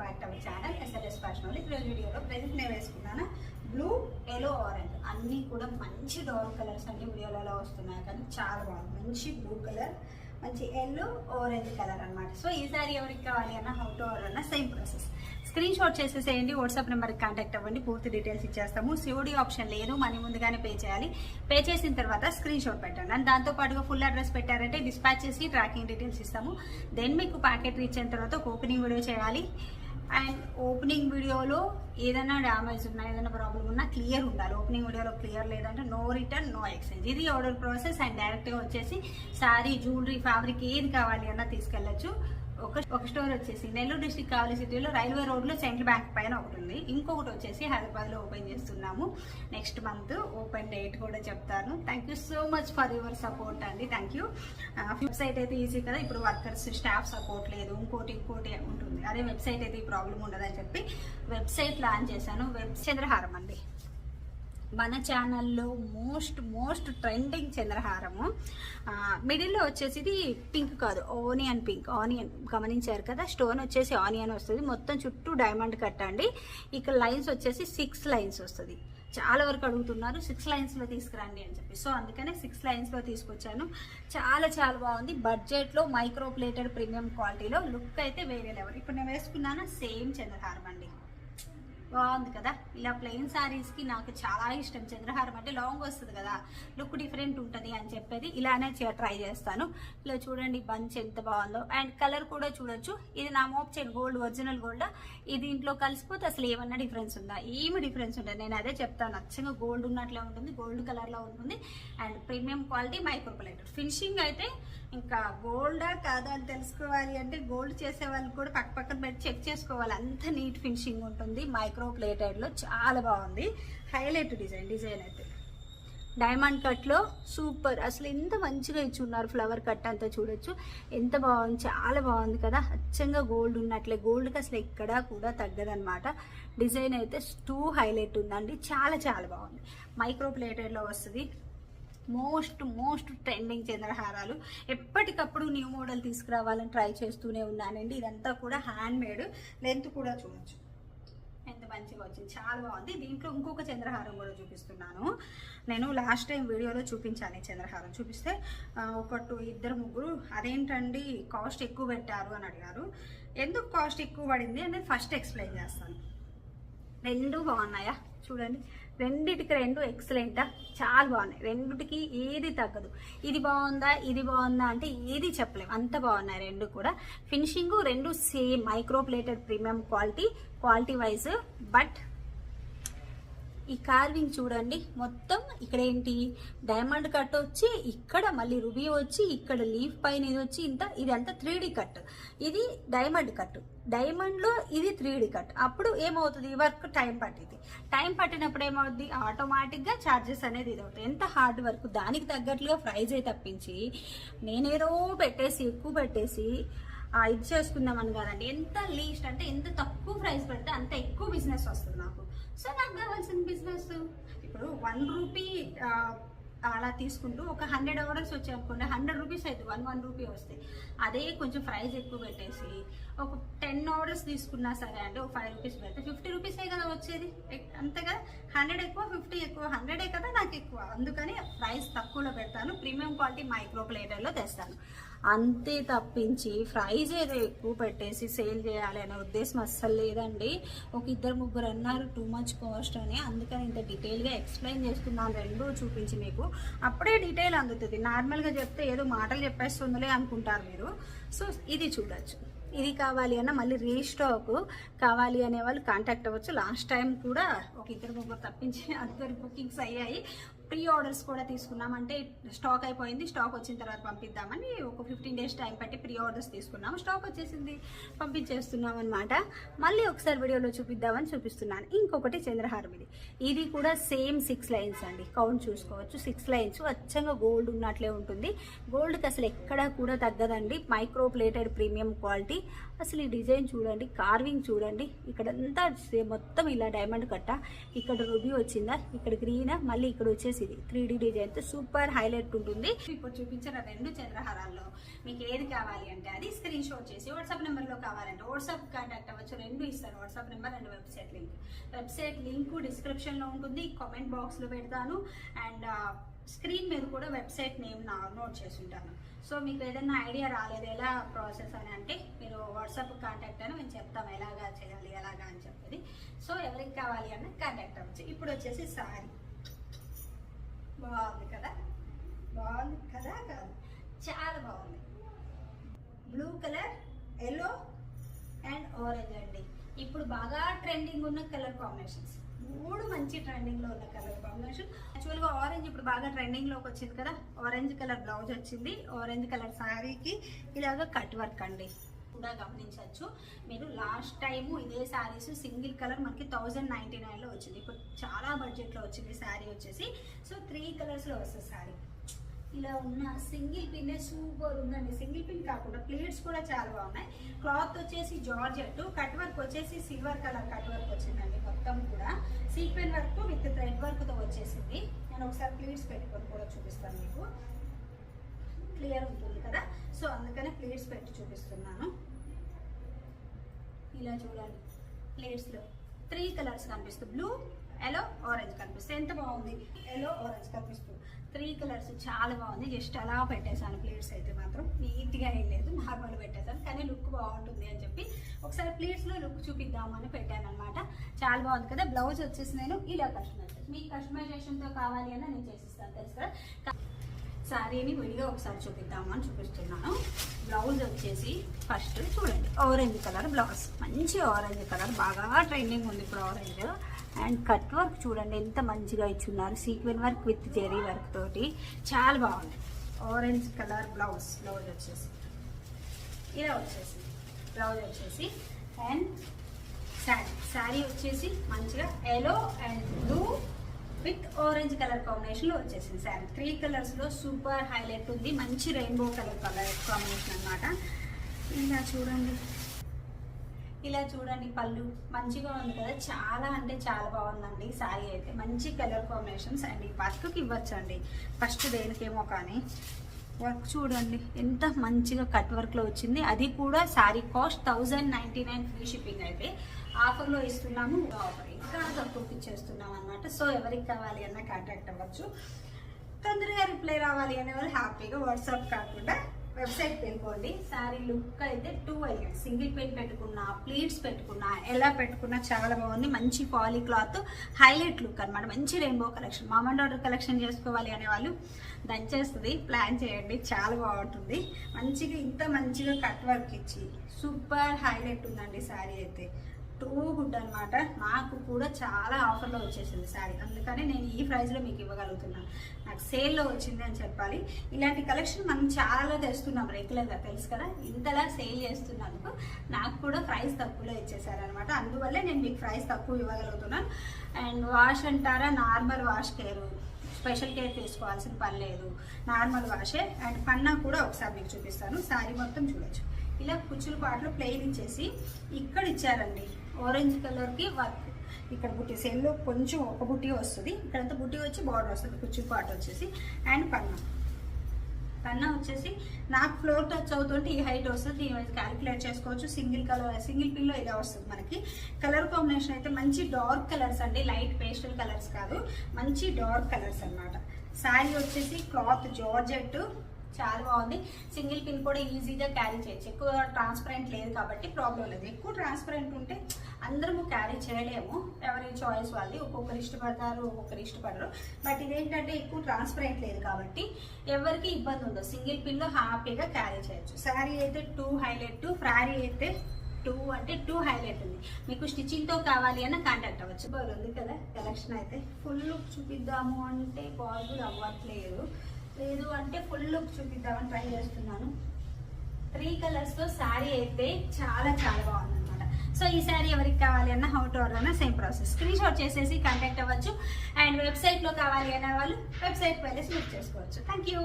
Back to our channel SLS fashion వాళ్ళు ఈరోజు వీడియోలో ప్రజెంట్ నేను వేసుకున్నాను? బ్లూ ఎల్లో ఆరెంజ్ అన్నీ కూడా మంచి డార్క్ కలర్స్ అన్ని వీడియోలలో వస్తున్నాయి. కానీ చాలా బాగుంది. మంచి బ్లూ కలర్ మంచి ఎల్లో ఆరెంజ్ కలర్ అన్నమాట. సో ఈ సారీ ఎవరికి కావాలి అన్న హౌ టు ఆర్డర్ అన్న సేమ్ ప్రాసెస్ స్క్రీన్ షాట్ చేసేసేయండి వాట్సాప్ నెంబర్కి కాంటాక్ట్ అవ్వండి. పూర్తి డీటెయిల్స్ ఇచ్చేస్తాము. సిఓడి ఆప్షన్ లేదు. మనీ ముందుగానే పే చేయాలి. పే చేసిన తర్వాత స్క్రీన్ షాట్ పెట్టండి. అండ్ దాంతో పాటుగా ఫుల్ అడ్రస్ పెట్టారంటే డిస్పాచ్ చేసి ట్రాకింగ్ డీటెయిల్స్ ఇస్తాము. దెన్ మీకు ప్యాకెట్ రీచ్ అయిన తర్వాత ఓపెనింగ్ వీడియో చేయాలి. అండ్ ఓపెనింగ్ వీడియోలో ఏదైనా డ్యామేజ్ ఉన్నా ఏదైనా ప్రాబ్లం ఉన్నా క్లియర్ ఉండాలి. ఓపెనింగ్ వీడియోలో క్లియర్ లేదంటే నో రిటర్న్ నో ఎక్స్చేంజ్ ఇది ఆర్డర్ ప్రాసెస్ అండ్ డైరెక్ట్గా వచ్చేసి శారీ జ్యువెలరీ ఫ్యాబ్రిక్ ఏది కావాలి అన్నా తీసుకెళ్ళచ్చు. ఒక ఒక స్టోర్ వచ్చేసి నెల్లూరు డిస్టిక్ కావలి సిటీలో రైల్వే రోడ్లో సెంట్రల్ బ్యాంక్ పైన ఒకటి ఉంది. ఇంకొకటి వచ్చేసి హైదరాబాద్లో ఓపెన్ చేస్తున్నాము. నెక్స్ట్ మంత్ ఓపెన్ డేట్ కూడా చెప్తాను. Thank you so much for your support అండి. థ్యాంక్ యూ వెబ్సైట్ అయితే ఈజీ కదా. ఇప్పుడు వర్కర్స్ స్టాఫ్ సపోర్ట్ లేదు. ఇంకోటి ఇంకోటి ఉంటుంది. అదే వెబ్సైట్ అయితే ఈ ప్రాబ్లం ఉండదని చెప్పి వెబ్సైట్ లాంచ్ చేశాను. వెబ్ చంద్రహారం అండి. మన ఛానల్లో మోస్ట్ మోస్ట్ ట్రెండింగ్ చంద్రహారము. మిడిల్లో వచ్చేసి ఇది పింక్ కాదు ఆనియన్ పింక్ ఆనియన్ గమనించారు కదా? స్టోన్ వచ్చేసి ఆనియన్ వస్తుంది. మొత్తం చుట్టూ డైమండ్ కట్టండి ఇక్కడ లైన్స్ వచ్చేసి సిక్స్ లైన్స్ వస్తుంది. చాలా వరకు అడుగుతున్నారు సిక్స్ లైన్స్లో తీసుకురండి అని చెప్పి. సో అందుకనే సిక్స్ లైన్స్లో తీసుకొచ్చాను. చాలా చాలా బాగుంది. బడ్జెట్లో మైక్రో ప్లేటెడ్ ప్రీమియం క్వాలిటీలో లుక్ అయితే వేరే లెవెల్ ఇప్పుడు నేను వేసుకున్నాను? సేమ్ చంద్రహారం అండి. బాగుంది కదా. ఇలా ప్లెయిన్ శారీస్కి నాకు చాలా ఇష్టం. చంద్రహారం అంటే లాంగ్ వస్తుంది కదా. లుక్ డిఫరెంట్ ఉంటుంది అని చెప్పేది ఇలానే ట్రై చేస్తాను. ఇలా చూడండి బంచ్ ఎంత బాగుందో. అండ్ కలర్ కూడా చూడొచ్చు. ఇది నా మోప్ చైన్ గోల్డ్ ఒరిజినల్ గోల్డ్ ఇది ఇంట్లో కలిసిపోతే అసలు ఏమన్నా డిఫరెన్స్ ఉందా? ఏమి డిఫరెన్స్ ఉంటుంది నేను అదే చెప్తాను. అచ్చంగా గోల్డ్ ఉన్నట్లే ఉంటుంది గోల్డ్ కలర్లో ఉంటుంది. And premium quality micro plate finishing అయితే ఇంకా గోల్డా కాదా అని తెలుసుకోవాలి అంటే గోల్డ్ చేసే వాళ్ళు కూడా పక్క పక్కన పెట్టి చెక్ చేసుకోవాలి. అంత నీట్ ఫినిషింగ్ ఉంటుంది. మైక్రో ప్లేటెడ్లో చాలా బాగుంది. హైలైట్ డిజైన్ డిజైన్ అయితే. డైమండ్ కట్లో సూపర్. అసలు ఎంత మంచిగా ఇచ్చున్నారు ఫ్లవర్ కట్ అంతా చూడొచ్చు. ఎంత బాగుంది చాలా బాగుంది కదా. అచ్చంగా గోల్డ్ ఉన్నట్లే. గోల్డ్కి అసలు ఎక్కడా కూడా తగ్గదనమాట డిజైన్ అయితే టూ హైలైట్ ఉందండి. చాలా చాలా బాగుంది. మైక్రో ప్లేటెడ్లో వస్తుంది. మోస్ట్ మోస్ట్ ట్రెండింగ్ చంద్రహారాలు ఎప్పటికప్పుడు న్యూ మోడల్ తీసుకురావాలని ట్రై చేస్తూనే ఉన్నానండి. ఇదంతా కూడా హ్యాండ్ మేడ్ లెంత్ కూడా చూడొచ్చు. ఎంత మంచిగా వచ్చింది. చాలా బాగుంది. దీంట్లో ఇంకొక చంద్రహారం కూడా చూపిస్తున్నాను. నేను లాస్ట్ టైం వీడియోలో చూపించాను చంద్రహారం చూపిస్తే ఒకటి ఒక టూ ఇద్దరు ముగ్గురు అదేంటండి కాస్ట్ ఎక్కువ పెట్టారు అని అడిగారు. ఎందుకు కాస్ట్ ఎక్కువ పడింది? అనేది ఫస్ట్ ఎక్స్ప్లెయిన్ చేస్తాను. రెండు బాగున్నాయా? చూడండి. రెండిటికి రెండు ఎక్సలెంటా చాలా బాగున్నాయి. రెండిటికి ఏది తగ్గదు. ఇది బాగుందా? ఇది బాగుందా? అంటే ఏది చెప్పలేము అంత బాగున్నాయి రెండు కూడా. ఫినిషింగ్ రెండు same micro plated premium quality quality wise but ఈ కార్వింగ్ చూడండి. మొత్తం ఇక్కడ ఏంటి డైమండ్ కట్ వచ్చి ఇక్కడ మళ్ళీ రుబీ వచ్చి ఇక్కడ లీఫ్ పైన ఇది వచ్చి ఇంత ఇదంతా త్రీ డి కట్. ఇది డైమండ్ కట్. డైమండ్లో ఇది త్రీ డి కట్. అప్పుడు ఏమవుతుంది? వర్క్ టైం పట్టింది టైం పట్టినప్పుడు ఏమవుతుంది ఆటోమేటిక్గా చార్జెస్ అనేది ఇది అవుతుంది ఎంత హార్డ్ వర్క్? దానికి తగ్గట్లుగా ప్రైజ్ అయి తప్పించి నేనేదో పెట్టేసి ఎక్కువ పెట్టేసి ఇది ఇది చేసుకుందామని కాదండి. ఎంత లీస్ట్ అంటే ఎంత తక్కువ ప్రైస్ పెడితే అంత ఎక్కువ బిజినెస్ వస్తుంది నాకు. సో నాకు కావాల్సిన బిజినెస్ ఇప్పుడు వన్ రూపీ అలా తీసుకుంటూ ఒక హండ్రెడ్ ఆర్డర్స్ వచ్చాయి అనుకోండి హండ్రెడ్ రూపీస్ అయితే వన్ వన్ రూపీ వస్తాయి. అదే కొంచెం ప్రైస్ ఎక్కువ పెట్టేసి ఒక టెన్ ఆర్డర్స్ తీసుకున్నా సరే అంటే ఒక ఫైవ్ రూపీస్ పెడితే ఫిఫ్టీ రూపీసే కదా వచ్చేది? అంతేగా? అంతే హండ్రెడ్ ఎక్కువ ఫిఫ్టీ ఎక్కువ హండ్రెడే కదా నాకు ఎక్కువ. అందుకని ప్రైస్ తక్కువలో పెడతాను ప్రీమియం క్వాలిటీ మైక్రో ప్లేటర్లో తెస్తాను. అంతే తప్పించి ప్రైజ్ ఏదో ఎక్కువ పెట్టేసి సేల్ చేయాలి అనే ఉద్దేశం అస్సలు లేదండి. ఒక ఇద్దరు ముగ్గురు అన్నారు టూ మచ్ కాస్ట్ అని. అందుకని ఇంత డీటెయిల్గా ఎక్స్ప్లెయిన్ చేస్తున్నాను. రెండు చూపించి మీకు. అప్పుడే డీటెయిల్ అందుతుంది. నార్మల్గా చెప్తే ఏదో మాటలు చెప్పేస్తుందిలే అనుకుంటారు మీరు. సో ఇది చూడొచ్చు. ఇది కావాలి అన్న మళ్ళీ రీస్టాక్ కావాలి అనే వాళ్ళు కాంటాక్ట్ అవ్వచ్చు. లాస్ట్ టైం కూడా ఒక ఇద్దరు ముగ్గురు తప్పించి అందరు బుకింగ్స్ అయ్యాయి. ప్రీ ఆర్డర్స్ కూడా తీసుకున్నామంటే స్టాక్ అయిపోయింది స్టాక్ వచ్చిన తర్వాత పంపిద్దామని ఒక ఫిఫ్టీన్ డేస్ టైం పట్టి ప్రీ ఆర్డర్స్ తీసుకున్నాము. స్టాక్ వచ్చేసింది పంపించేస్తున్నాం అనమాట మళ్ళీ ఒకసారి వీడియోలో చూపిద్దామని చూపిస్తున్నాను. ఇంకొకటి చంద్రహారం ఇది. ఇది కూడా సేమ్ సిక్స్ లైన్స్ అండి. కౌంట్ చూసుకోవచ్చు. సిక్స్ లైన్స్ అచ్చంగా గోల్డ్ ఉన్నట్లే ఉంటుంది. గోల్డ్కి అసలు ఎక్కడా కూడా తగ్గదండి. మైక్రో ప్లేటెడ్ ప్రీమియం క్వాలిటీ అసలు ఈ డిజైన్ చూడండి కార్వింగ్ చూడండి. ఇక్కడ అంతా మొత్తం ఇలా డైమండ్ కట్ట. ఇక్కడ రుబీ వచ్చిందా? ఇక్కడ గ్రీన్ మళ్ళీ ఇక్కడ వచ్చేసి ఇది త్రీ డీ డిజైన్తో సూపర్ హైలైట్ ఉంటుంది. ఇప్పుడు చూపించిన రెండు చంద్రహారాల్లో మీకు ఏది కావాలి అంటే అది స్క్రీన్ షాట్ చేసి వాట్సాప్ నెంబర్లో కావాలంటే వాట్సాప్ కాంటాక్ట్ అవ్వచ్చు రెండు ఇస్తారు. WhatsApp number and website link website link డిస్క్రిప్షన్లో ఉంటుంది. కామెంట్ బాక్స్లో పెడతాను. అండ్ స్క్రీన్ మీద కూడా వెబ్సైట్ నేమ్ నా నోట్ చేసి ఉంటాను సో మీకు ఏదైనా ఐడియా రాలేదు ఎలా ప్రాసెస్ అని అంటే మీరు వాట్సాప్ కాంటాక్ట్ అని మేము చెప్తాం ఎలాగా చేయాలి ఎలాగా అని చెప్పేది. సో ఎవరికి కావాలి అన్న కాంటాక్ట్ అవ్వచ్చు. ఇప్పుడు వచ్చేసి సారీ. బాగుంది కదా? బాగుంది కదా? కాదు. చాలా బాగుంది. Blue colour yellow and orange అండి. ఇప్పుడు బాగా ట్రెండింగ్ ఉన్న కలర్ కాంబినేషన్స్. మూడు మంచి ట్రెండింగ్లో ఉన్న కలర్ కాంబినేషన్ యాక్చువల్గా ఆరెంజ్ ఇప్పుడు బాగా ట్రెండింగ్లోకి వచ్చింది కదా? ఆరెంజ్ కలర్ బ్లౌజ్ వచ్చింది. ఆరెంజ్ కలర్ శారీకి ఇలాగ కట్ వర్క్ అండి. కూడా గమనించవచ్చు. మీరు లాస్ట్ టైము ఇదే శారీస్ సింగిల్ కలర్ మనకి థౌజండ్ నైన్టీ నైన్లో వచ్చింది. ఇప్పుడు చాలా బడ్జెట్లో వచ్చింది శారీ వచ్చేసి. సో త్రీ కలర్స్లో వస్తుంది శారీ ఇలా ఉన్న సింగిల్ పిన్నే సూపర్ ఉందండి. సింగిల్ పిన్ కాకుండా ప్లేట్స్ కూడా చాలా బాగున్నాయి. క్లాత్ వచ్చేసి జార్జెట్ కట్ వర్క్ వచ్చేసి సిల్వర్ కలర్ కట్ వర్క్ వచ్చింది మొత్తం కూడా సీక్వెన్ వర్క్ వర్క్తో వచ్చేసింది. నేను ఒకసారి ప్లేట్స్ పెట్టుకొని కూడా చూపిస్తాను మీకు. క్లియర్ ఉంటుంది కదా? సో అందుకనే ప్లేట్స్ పెట్టి చూపిస్తున్నాను. ఇలా చూడండి ప్లేట్స్లో త్రీ కలర్స్ కనిపిస్తుంది. బ్లూ ఎల్లో ఆరెంజ్ కనిపిస్తుంది. ఎంత బాగుంది? ఎల్లో ఆరెంజ్ కనిపిస్తుంది. త్రీ కలర్స్ చాలా బాగుంది జస్ట్ అలా పెట్టేశాను ప్లేట్స్ అయితే మాత్రం. నీట్గా ఏం లేదు నార్మల్ పెట్టేశాను. కానీ లుక్ బాగుంటుంది అని చెప్పి ఒకసారి ప్లేట్స్లో లుక్ చూపిద్దామని పెట్టాను అనమాట చాలా బాగుంది కదా. బ్లౌజ్ వచ్చేసి నేను ఇలా కస్టమైజ్ మీకు కస్టమైజేషన్తో కావాలి అని నేను చేసిస్తాను తెలుసు? కదా శారీని విడిగా ఒకసారి చూపిద్దామని చూపిస్తున్నాను. బ్లౌజ్ వచ్చేసి ఫస్ట్ చూడండి ఆరెంజ్ కలర్ బ్లౌజ్ మంచి ఆరెంజ్ కలర్ బాగా ట్రెండింగ్ ఉంది ఇప్పుడు ఆరెంజ్ అండ్ కట్ వర్క్ చూడండి ఎంత మంచిగా ఇచ్చున్నారు. Sequin work with zari work తోటి. చాలా బాగుంది. ఆరెంజ్ కలర్ బ్లౌజ్ బ్లౌజ్ వచ్చేసి. ఇలా వచ్చేసి బ్లౌజ్ వచ్చేసి. అండ్ శారీ శారీ వచ్చేసి మంచిగా yellow and blue with orange colour కాంబినేషన్లో వచ్చేసింది. శారీ త్రీ కలర్స్లో సూపర్ హైలైట్ ఉంది. మంచి రెయిన్బో కలర్ కలర్ కాంబినేషన్ అన్నమాట. ఇలా చూడండి. ఇలా చూడండి పళ్ళు. మంచిగా ఉంది కదా? చాలా అంటే చాలా బాగుందండి శారీ అయితే. మంచి కలర్ కాంబినేషన్స్ అండ్. ఈ వర్క్కి ఇవ్వచ్చండి. ఫస్ట్ దేనికేమో కానీ. వర్క్ చూడండి. ఎంత మంచిగా కట్ వర్క్లో వచ్చింది. అది కూడా sari cost thousand ninety nine free shipping అయితే. ఆఫర్లో ఇస్తున్నాము. ఆఫర్ ఇంకా తక్కువకి ఇచ్చేస్తున్నాం అనమాట సో ఎవరికి కావాలి అన్న కాంటాక్ట్ అవ్వచ్చు. తొందరగా రిప్లై రావాలి అనే వాళ్ళు హ్యాపీగా వాట్సాప్ కాకుండా వెబ్సైట్ వెళ్ళిపోండి. శారీ లుక్ అయితే టూ అయ్యాడు సింగిల్ పెయిన్ పెట్టుకున్నా ప్లీట్స్ పెట్టుకున్నా ఎలా పెట్టుకున్నా చాలా బాగుంది. మంచి పాలీ క్లాత్ హైలైట్ లుక్ అన్నమాట. మంచి రెయిన్బో కలెక్షన్ మామండ్ ఆర్డర్ కలెక్షన్ చేసుకోవాలి అనే వాళ్ళు దంచేస్తుంది. ప్లాన్ చేయండి. చాలా బాగుంటుంది. మంచిగా ఇంత మంచిగా కట్ వర్క్ ఇచ్చి సూపర్ హైలైట్ ఉందండి శారీ అయితే. టూ గుడ్ అనమాట నాకు కూడా చాలా ఆఫర్లో వచ్చేసింది శారీ. అందుకనే నేను ఈ ప్రైస్లో మీకు ఇవ్వగలుగుతున్నాను నాకు సేల్లో వచ్చింది అని చెప్పాలి. ఇలాంటి కలెక్షన్ మనం చాలా తెస్తున్నాం. రెగ్యులర్గా తెలుసు కదా? ఇంతలా సేల్ చేస్తున్నందుకు నాకు కూడా ప్రైస్ తక్కువలో ఇచ్చేసారనమాట అందువల్లే నేను మీకు ప్రైస్ తక్కువ ఇవ్వగలుగుతున్నాను అండ్ వాష్ అంటారా? Normal wash care. Special care తీసుకోవాల్సిన పని లేదు. నార్మల్ వాషే. అండ్ పన్నా కూడా ఒకసారి మీకు చూపిస్తాను. శారీ మొత్తం చూడొచ్చు. ఇలా కుచ్చుల పాటలు ప్లెయిన్ ఇచ్చేసి ఇక్కడ ఇచ్చారండి. ఆరెంజ్ కలర్కి వర్క్. ఇక్కడ బుట్టి సెల్లో కొంచెం ఒక బుట్టి వస్తుంది. ఇక్కడంతా బుట్టి వచ్చి బార్డర్ వస్తుంది. కుచ్చుల పాట వచ్చేసి. అండ్ పన్నా. పన్నా వచ్చేసి నాకు ఫ్లోర్ టచ్ అవుతుంటే ఈ హైట్ వస్తుంది. దీని క్యాలిక్యులేట్ చేసుకోవచ్చు. సింగిల్ కలర్ సింగిల్ పిల్లో ఇలా వస్తుంది మనకి. కలర్ కాంబినేషన్ అయితే మంచి డార్క్ కలర్స్ అండి. లైట్ పేస్టల్ కలర్స్ కాదు. మంచి డార్క్ కలర్స్ అన్నమాట. శారీ వచ్చేసి క్లాత్ జార్జెట్ చాలా బాగుంది. సింగిల్ పిన్ కూడా ఈజీగా క్యారీ చేయొచ్చు. ఎక్కువ ట్రాన్స్పరెంట్ లేదు కాబట్టి ప్రాబ్లం లేదు. ఎక్కువ ట్రాన్స్పరెంట్ ఉంటే అందరము క్యారీ చేయలేము. ఎవరి చాయిస్ వాళ్ళది. ఒక్కొక్కరు ఇష్టపడతారు ఒక్కొక్కరు ఇష్టపడరు. బట్ ఇదేంటంటే ఎక్కువ ట్రాన్స్పరెంట్ లేదు కాబట్టి ఎవరికి ఇబ్బంది ఉండదు. సింగిల్ పిన్లో హ్యాపీగా క్యారీ చేయొచ్చు. శారీ అయితే టూ హైలైట్ ఫ్రారీ అయితే టూ అంటే టూ హైలైట్ ఉంది. మీకు స్టిచ్చింగ్తో కావాలి అన్న కాంటాక్ట్ అవ్వచ్చు. బాగుంది కదా కలెక్షన్ అయితే. ఫుల్ లుక్ చూపిద్దాము అంటే పాసిబుల్ అవ్వట్లేదు. లేదు అంటే ఫుల్ లుక్ చూపిద్దామని ట్రై చేస్తున్నాను. త్రీ కలర్స్తో శారీ అయితే చాలా చాలా బాగుంది అనమాట సో ఈ శారీ ఎవరికి కావాలి అన్న హౌ టు ఆర్డర్ అన్న సేమ్ ప్రాసెస్ స్క్రీన్ షాట్ చేసేసి కాంటాక్ట్ అవ్వచ్చు. అండ్ వెబ్సైట్లో కావాలి అనే వాళ్ళు వెబ్సైట్కి వెళ్ళేసి బుక్ చేసుకోవచ్చు. Thank you